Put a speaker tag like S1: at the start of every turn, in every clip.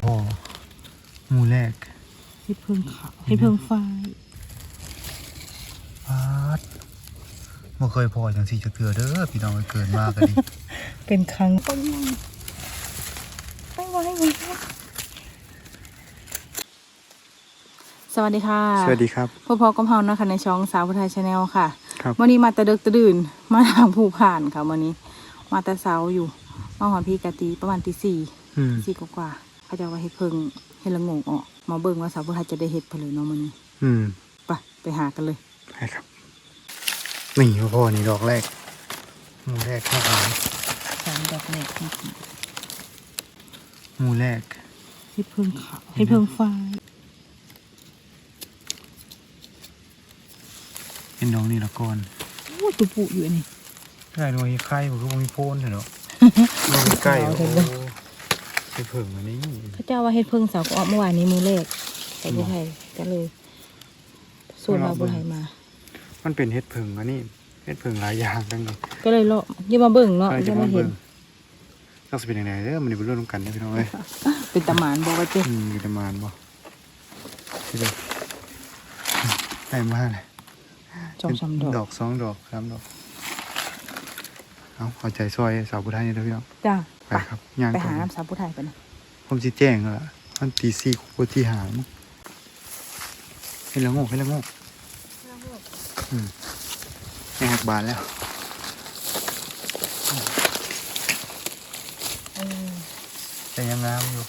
S1: พอหมู่แรก
S2: เฮ็ดเพิ่งขาวเฮ็ดเพิ่งฟ้าย
S1: ปาดบ่เคยพอจังสี่จะเถื่อเด้อพี่น้องเกินมากกันดิ
S2: เป็นครั้งต้นไปไว้ไว้สวัสดีค่ะ
S1: สวัสดีครับ
S2: พ่อพ่อกำเฮานะคะในช่องสาวพุทธายชาแนลค่ะ
S1: ครับ
S2: วันนี้มาแต่เดึกแตะดื่นมาทางผู้ผ่านค่ะวันนี้ มาแต่เช้าอยู่มาหอนพี่กะตีประมาณตีสี่
S1: อืม
S2: สี่กว่าๆ เขาจะว่าเฮ็ดเพิ่งเฮ็ดละโงงออกมาเบิ่งว่าสาวพุทธายจะได้เฮ็ดเพนเลยเนาะมื้อนี้
S1: อืม
S2: ไปไปหากันเลย
S1: ไปครับ นี่พ่อนี่ดอกแรกหมู่แรกครับผม
S2: สามดอกแรก
S1: หมู่แรก
S2: เฮ็ดเพิ่งขาวเฮ็ดเพิ่งฟ้าย
S1: เป็นน้องนี่ละก่อน
S2: โอ้ตุปุอยู่อันนี้
S1: ใกล้หน่วยไข่ผมก็บ่มีโพนเถอะเนาะบ่มีใกล้
S2: เอา
S1: โอ้
S2: เถอะ
S1: ไปเพิ่งอันนี้
S2: พระเจ้าว่าเฮ็ดเพิ่งสาวก็ออกเมื่อวานนี้มือแรกใส่ผู้ไทยก็เลยสูตรมาผู้ไทยมา
S1: มันเป็นเฮ็ดเพิ่งอันนี้เฮ็ดเพิ่งหลายอย่างจังเลย
S2: ก็เลยเลาะอยังมาเบิ่งเนาะ
S1: ใคร
S2: อ
S1: จะ
S2: ยัง
S1: มา
S2: มาเห็
S1: เบิ่
S2: น
S1: งลักษณะเป็นยังไงเด้อมันนี่เป็นเรื่องกันเด้อพี่น้องเอ้ย
S2: เป็นตะหมานบอกว่าเจ๊
S1: อืมอยู่ประมาณบ่ที่เด้อได้มาเลย
S2: สองสามดอก
S1: ดอกสองดอกสามดอกเอาเอาใจซอยสาวผู้ไทยนี่เด้อพี่น้อง
S2: จ้า
S1: ไปครับย่าง
S2: ไป
S1: ก่อ
S2: หานน้ำสาวผู้ไทยไปนะ
S1: ผมสิแจ้งแล้วล่ะมันตีสี่กูที่หามั้งให้ละโงกให้ละโงกอืมแม่หักบานแล้ว
S2: เออ
S1: แต่ยังงามอยู่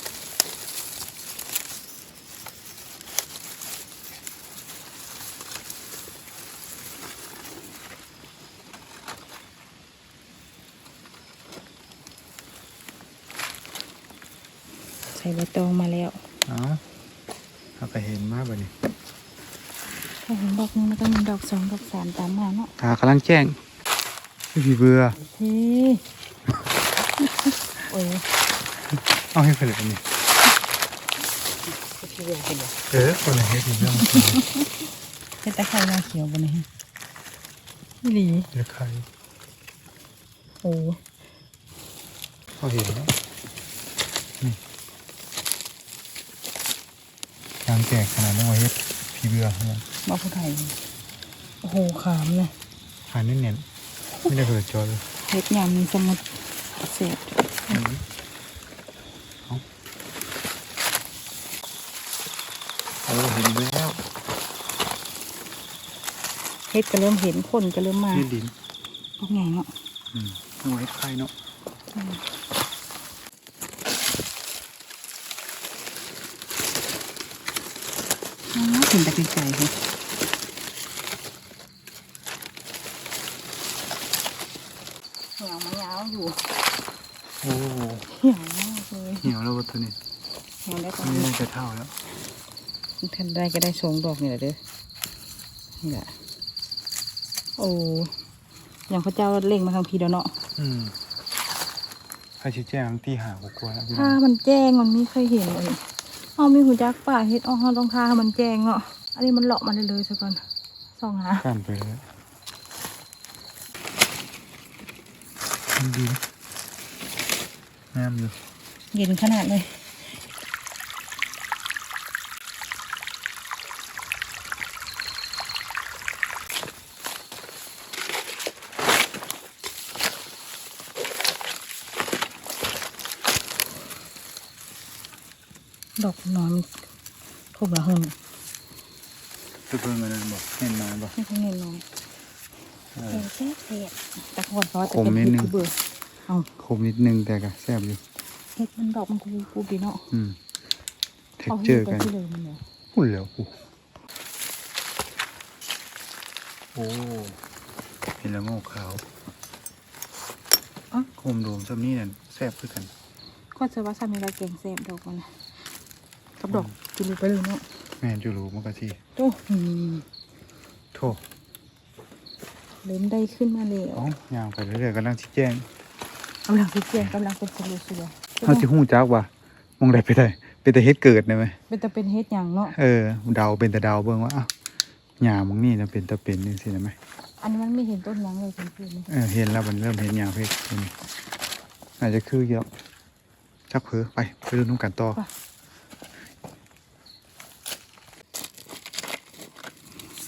S2: ใส่ใบตองมาแล้ว
S1: เอาเอาไปเห็นมากบ่นี่
S2: ถ้าเห็นดอกหนึงมันก็มีดอกสองดอกสามตามมาเนาะ
S1: ตากำลังแจ้งพี่เบื่อ
S2: เฮ้โอ้ย
S1: เอาให้เพื่อนนี่
S2: พี่เวียเป็นไง
S1: เออคนไหนให้ดีเรื่อง
S2: เป็นตะไคร้มาเขียวบนนี้นี่หลี
S1: เลือกใคร
S2: โอ้
S1: เขาเห็นแล้วนี่ยางแจกขนาดนั้นว่าเฮ็ดพี่เบื่อเนี่ย
S2: มาผู้ไทยโอ้โหขามเลย
S1: หาเน้นๆไม่ได้เปิดจอเลย
S2: เฮ็ดยามมีสมุดเสร็จ
S1: เอาเอาเห็นแล้ว
S2: เฮ็ดก็เริ่มเห็นคนก็เริ่มมา
S1: นี่ดิน
S2: พวกไงเนาะ
S1: อืมเอาไว้ใครเนาะ
S2: อ๋อ เห็นแต่ไกลๆเลยเหนียวมันยาวอยู่
S1: โอ้
S2: เหนียวมากเลย
S1: เหนียวแล้ววัตถุนี่
S2: เหนียวได้ตอน
S1: นี่
S2: นี้
S1: น่าจะเท่าแล้ว
S2: ท่านได้ก็ได้สองดอกนี่แหละเด้อนี่แหละโอ้อย่างพระเจ้าเล่งมาทางพีแล้วเนาะ
S1: อืมใครชี้แจงที่หากูกลัวแล้วพี่น้
S2: ถ้า
S1: อง
S2: มันแจ้งมันไม่เคยเห็นเลย เอามีหูจักป่าเฮ็ดเอาเราต้องทาให้มันแจ้งเนาะอันนี้มันเลาะมาเลยเลยซะก่อนส่องหา
S1: กันไปเลยมันดีงามอยู่
S2: เย็นขนาดเลย ดอกนอนครบละหึ่ง
S1: คือเพิ่งอันนั้นบอกเห็นมาบอก
S2: นี่เขาเงินน้อย
S1: เอ
S2: เศ
S1: อ
S2: ษเศษตะกอนเพราะว่าจะ
S1: ขม
S2: เป็น
S1: นิดนึง
S2: เบื่อเอา
S1: คมนิดนึงแต่ก็แซ่บอยู่
S2: เฮ็ดมันดอกมันกูกูดีเนาะ
S1: อืมเท็ก
S2: เอา
S1: เจ
S2: ให้
S1: อ
S2: ไป
S1: กัน
S2: ที่เลยมันเนี่ย
S1: หุ่นแล้วกูโอ้เห็นแล้วงอกขาว
S2: อ๋อ
S1: โคมโดมซ้ำนี่นั่นแซ่บคือกัน
S2: ก็จะว่าซามีลาเก่งแซมดอกมันนะ กับดอกจุลูไปเลยเนาะ
S1: แม่นจูรูมันก็ที
S2: โอ้อืม
S1: โทษ
S2: เริ่มได้ขึ้นมาเลย
S1: เอ้ายางไปเรื่อยๆกำลังชี้แจง
S2: กำลังสิเจียงกำลังเป็นสลูสวย
S1: เขาจะหู้จักว่ามองได้ไปได้เป็นแต่เฮ็ดเกิดได้ไหม
S2: เป็นแต่เป็นเฮ็ดอย่างเนาะ
S1: เออเดาเป็นแต่เดาเบิ่งว่าอ้าวหญ้ามึงนี่นะเป็นตะเป็นนี่สิได้ไหม
S2: อันนี้มันไม่เห็นต้นหยังเลยจริง
S1: เออเห็นแล้วมันเริ่มเห็นหญ้าเพกนี่อาจจะคือเยอะชักเผลอไปไปดูนุ่งกันต่อ
S2: ๆป่ะ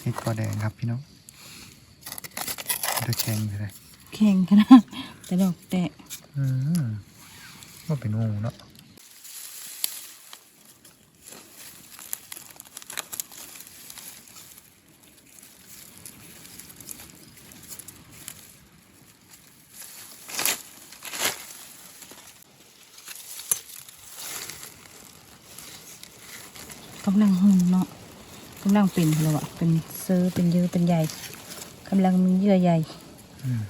S1: เห็ดกอแดงครับพี่น้องเดือแข็งเลย
S2: แข็งขนาดแต่ดอกแตะ
S1: อืมว่าเป็นงูเนาะ
S2: กำลังหุ่นเนาะกำลังเป็นแล้วอะเป็นเซอร์เป็นเยอะเป็นใหญ่กำลังมีเยื่อใหญ่
S1: อืม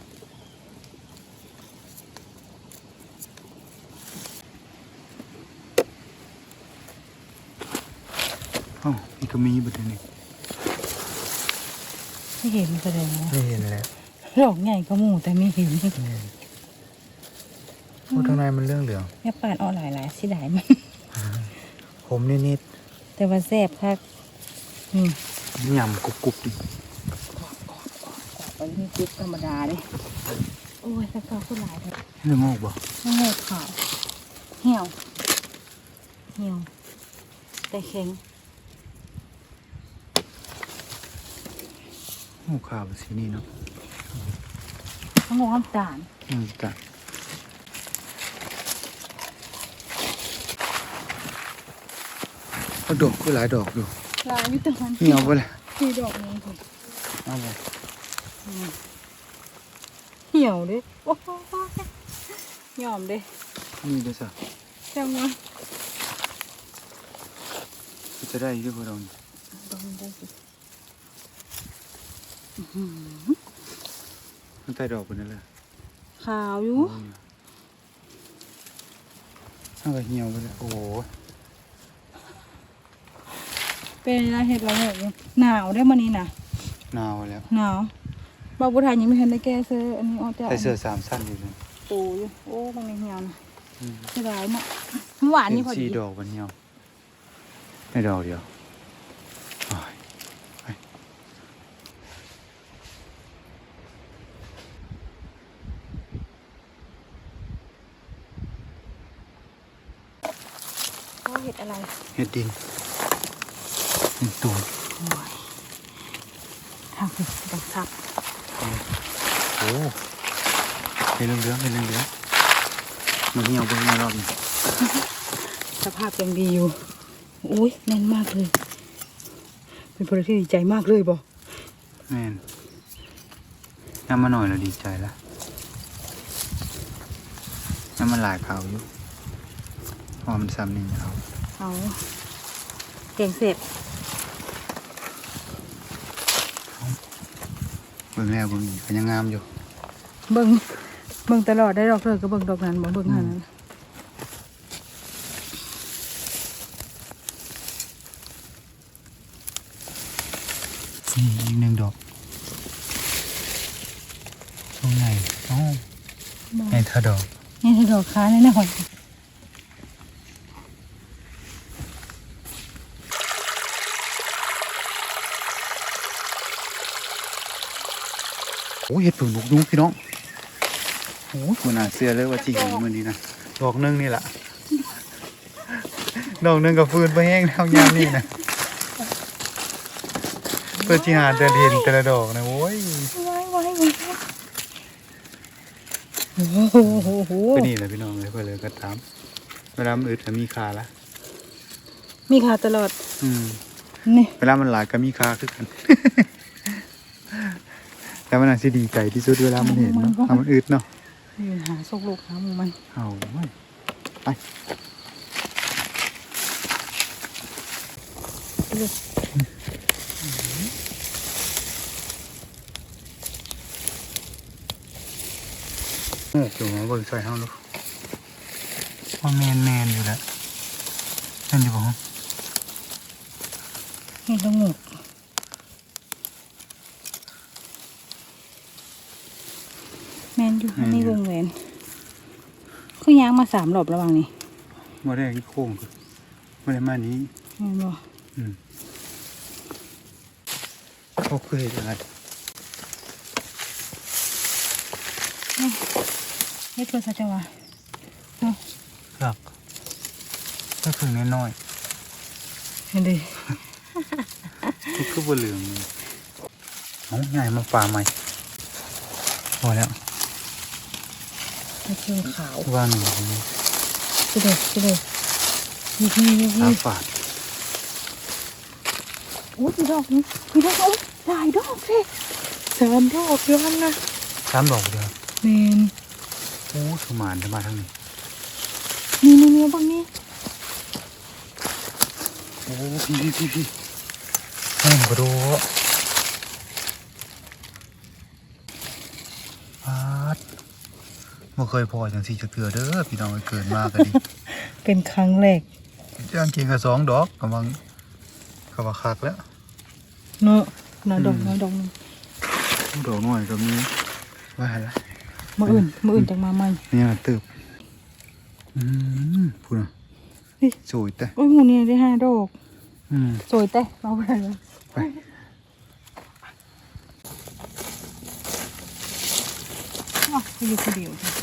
S1: เอ้านี่ก็มีบุตรนี่
S2: ไม่เห็นแสดงว่า
S1: ไม่เห็นแล้ว
S2: ดอกใหญ่ก็หมู่แต่ไม่เห็น
S1: โอ้ทางในมันเรื่องเหลือง
S2: แม่ปาดเอาหลายหลายๆสิได้มัน
S1: ผมนิด
S2: แต่ว่าแซ่บคักนี่
S1: ๆ ยำกรุบกรุบๆดิ
S2: อันนี้จิ๊บธรรมดาเลยโอ้ยตะกร้าก็หลายเลย
S1: เรื่องงอกบ่
S2: ไม่แห้ขาวเหี่ยวเหี่ยวแต่แข็ง
S1: โอ้ขาวสีนี่เนาะ
S2: ต้องงน้ำตาล
S1: อืมจ้ะเอาดอกก็หลายดอกอยู่
S2: ลายวิตามิน
S1: เหี่ยวไปเลย
S2: คือดอกนี้ค่ะ
S1: เอาไป
S2: เหี่ยวเด้โอ้โหยอมเด้
S1: นี่เด้อจ้ะ
S2: จังวะ
S1: จะได้ด้วยพวกเรานี่
S2: ดองได้สิ
S1: มันใต้ดอกคนนั่นแหละ
S2: ขาวอยู่
S1: เอาไปเหี่ยวไปเลยโอ้โห
S2: เป็นอะไรเห็ดอะไรเหรอหนาวได้มานี่นะ
S1: หนาวแล้ว
S2: หนาวบาบุไทยยังไม่ทันได้แก้เสื้ออันนี้ออกจาก
S1: ใส่เสื้อสามสั้นอยู่เลย
S2: ตูอยู่โอ้บางในเหี่ยวนะ
S1: อืม
S2: เสียดายเนาะหวาน
S1: เป็
S2: นี่
S1: น
S2: พอ
S1: สี่
S2: ดี
S1: ดอกวันเหี่ยวได้ดอกเดียวอ้ายไป
S2: เขาเห็ดอะไร
S1: เฮ็ดดิน เห็ดตูน
S2: โอ้ยทางคือดังซับ
S1: โอ้เห็นเหลืองๆเห็นเหลืองๆมันเหี่ยวไปในรอบนี้
S2: สภาพยังดีอยู่โอ้ยแน่นมากเลย เป็นผลที่ดีใจมากเลยบอ
S1: แม่นน้ำมาหน่อยเราดีใจละน้ำมันหลายเขาอยู่เพอมันซ้ำนี่เขา
S2: เอาเก่งเสร็จ
S1: บิ่งแล้วเบิ่งอีกก็ยังงามอยู่
S2: เบิ่งเบิ่งตลอดได้ดอกเลยก็เบิ่งดอกนั้นบ่เบิ่งหานั้น
S1: นี่อีกหนึ่งดอกตรงไหนอ๋อในเธอดอก
S2: นี่คือดอกค้าแน่นอน
S1: โอ้ย เห็ดผึ่งบุกยุงพี่น้องโอ้ยมันน่าเสื้อเลยว่าจริงมือนี้นะดอกหนึงนี่แหละดอกหนึงกับฟืนไปแห้งแล้วยามนี่นะเพื่อที่หาแต่เห็นแต่ละดอกนะโอ้ย
S2: ไว้ไว้ไว้โอ้โห
S1: ก็นี่แหละพี่น้องเลยเพื่อเลยก็ตามเวลามันอึดก็มีคาละ
S2: มีขาตลอด
S1: อืม
S2: นี่
S1: เวลามันหลายก็มีคาคือกัน แต่มันอาจจะดีใจที่สุดเวลามันเห็นเนาะถ้ามันอึดเนาะ
S2: ยืนหาซกลูกหาหมูมัน
S1: เอาไว้ไป
S2: เลย
S1: โอ้อยู่มาเบิ่งใส่เฮาลูกว่าแมนแมนอยู่แล้วนั่นอยู่บ่ฮะ
S2: นี่ละงูกแมน อยู่ในวงแหวนคือย่างมาสามรอบระหว่างนี้
S1: บ่ได้โค้งคือบ่ได้มานี้
S2: แม่นบ่
S1: อืมเขาเคยอะไร
S2: เฮ็ดเพื่อสัจวะ
S1: ครับก็คือน้อย
S2: เห็นดิ
S1: ๆที่คือบ่เหลืองเลยเอาง่ายมาป่าใหม่พอแล้ว
S2: ให้เครื่องขาว
S1: ว่างหนึ่ง
S2: ไปเลยไปเลยนี่นี่นี่
S1: ตา
S2: นี่
S1: ฝาด
S2: โอ้ยมีดอกนี่มีดอกโอ้ยหลายดอกสิสามดอกเดียวกันนะ
S1: สามดอกเดียว
S2: แมน
S1: โอ้สมานจะมาทางนี้
S2: นี่นี่นี่บางนี่
S1: โอ้พี่พี่พี่พี่แห้งกระโดดปาด บ่เคยพอจังสี่จะเกลือเด้อพี่น้องเอ้ยเกินมากกันดิ
S2: เป็นครั้งแรก
S1: ย่างกินกับสองดอกกำลังกำลังคักแล้ว
S2: เนาะน้อยดอก
S1: อืม
S2: น้อยดอกหนึง
S1: ดอกหน่อยก็มีว่าละ
S2: มืออื่นมืออื่นจังมาใหม่
S1: เนี่ยตึบอืมพูดนะ
S2: นี่
S1: สวยแต่
S2: โอ้ยหมูนี่ได้ห้าดอก
S1: อืม
S2: สวยแต่เอาไปเลย
S1: ไป
S2: อ๋อไปอยู่คนเดียวจ้ะ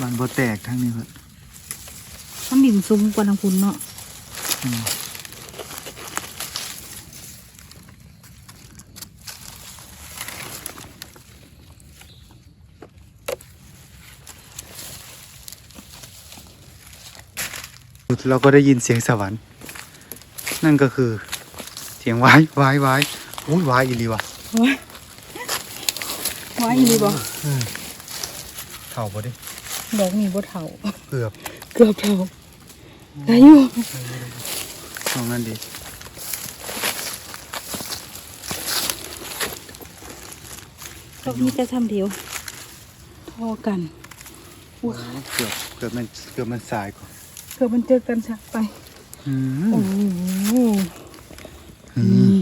S1: มันบ่แตกทั้งนี้เพิ่น
S2: น้ำดินซุ้มกว่าทางคุณเนาะ
S1: อืมเราก็ได้ยินเสียงสวรรค์ นั่นก็คือ เสียงวายวายวายอุ้ยวายอีหลีวะ
S2: ว้ายว้ายอีหลีบ่
S1: อืมเข่าบ่ดิ
S2: ดอกนี่บ่เท่า
S1: เกือบ
S2: เกือบเท่าได้อยู่
S1: ตรงนั้นดิ
S2: ดอกนี้จะทำเดียวพอกันว้า
S1: เกือบเกือบมันเกือบมันสายกว่า
S2: เกือบมันเจอกันชักไป
S1: อื
S2: โอ้
S1: ม
S2: โห
S1: นี่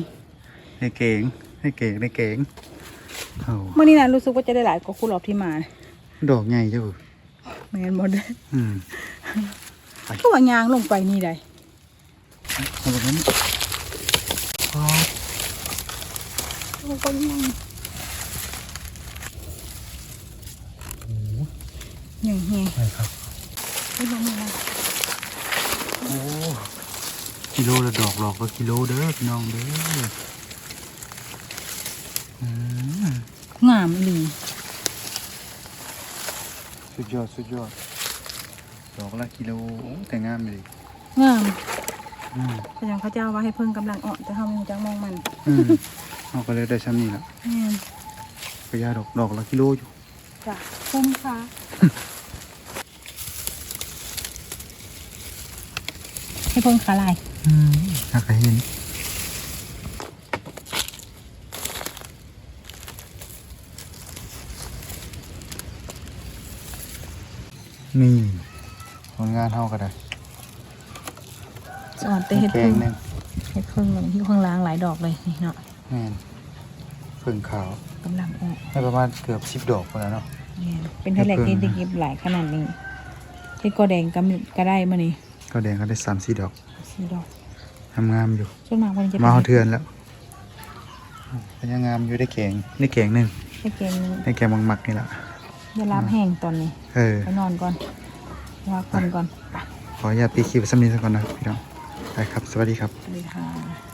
S1: ในเก๋งในเก๋งในเก๋งเอา
S2: เมื่อนี้นะรู้สึกว่าจะได้หลายกว่าคู่รอบที่มา
S1: ดอกใหญ่เจ้า
S2: แมนบ่ได้
S1: อืม
S2: ก็ว่ายางลงไปนี่ได้
S1: เอาแบบนั้นอ๋อ
S2: โอ้ก็ยัง
S1: โอ้โห
S2: ยังเฮีย
S1: ไปครับ
S2: ไม่ลงมา
S1: โอ้กิโลละดอกหลอกละกิโลเด้อพี่น้องเด้ออืม
S2: งามอีหลี
S1: สุดยอดสุดยอดดอกละกิโลโอ้แต่งามเลย
S2: งาม
S1: อืม
S2: พระยังพระเจ้าว่าให้เพิ่งกำลังอ่อนแต่เขาไม่รู้จักมองมัน
S1: อืมเอาก็เลยได้ชั้นนี้ละ
S2: แม่น
S1: กระยาดอกดอกละกิโลอยู่
S2: จ้ะคุ้มค่ะให้เพิ่งขาลาย
S1: อืมอยากให้เห็น นี่ผลงานเท่ากันได้
S2: สอนเตะเฮ็ด
S1: แก
S2: เพิ่
S1: ง
S2: ง
S1: หนึ่ง
S2: เฮ็ดเพิ่งเลยที่เพิ่งล้างหลายดอกเลยนี่เนาะ
S1: แม่นเพิ่งขาว
S2: กำลังออก
S1: ให้ประมาณเกือบสิบดอกพอแล้วเนาะ
S2: แม่นเป็นเท่าไหร่ที่ได้เก็บหลายขนาดนี้ที่กอแดงก็มีก็ได้มานี่
S1: ก็แดงก็ได้สามสี่ดอก
S2: สี่ดอก
S1: งามๆอยู่
S2: ส่วนมากมันจะ
S1: มาเอาเทือนแล้วก็ยังงามอยู่ได้แกงได้แกงหนึ่ง
S2: ให้เกณฑ์
S1: ได้แกงมังมักนี่แหละ
S2: ได้รับแห้งตอนนี้
S1: เออ
S2: ไปนอนก่อนพักผ่อนก่อน
S1: ขออนุญาตปีคีไปสักนิดสักก่อนนะพี่น้องไปครับ สวัสดีครับ
S2: สวัสดีค่ะ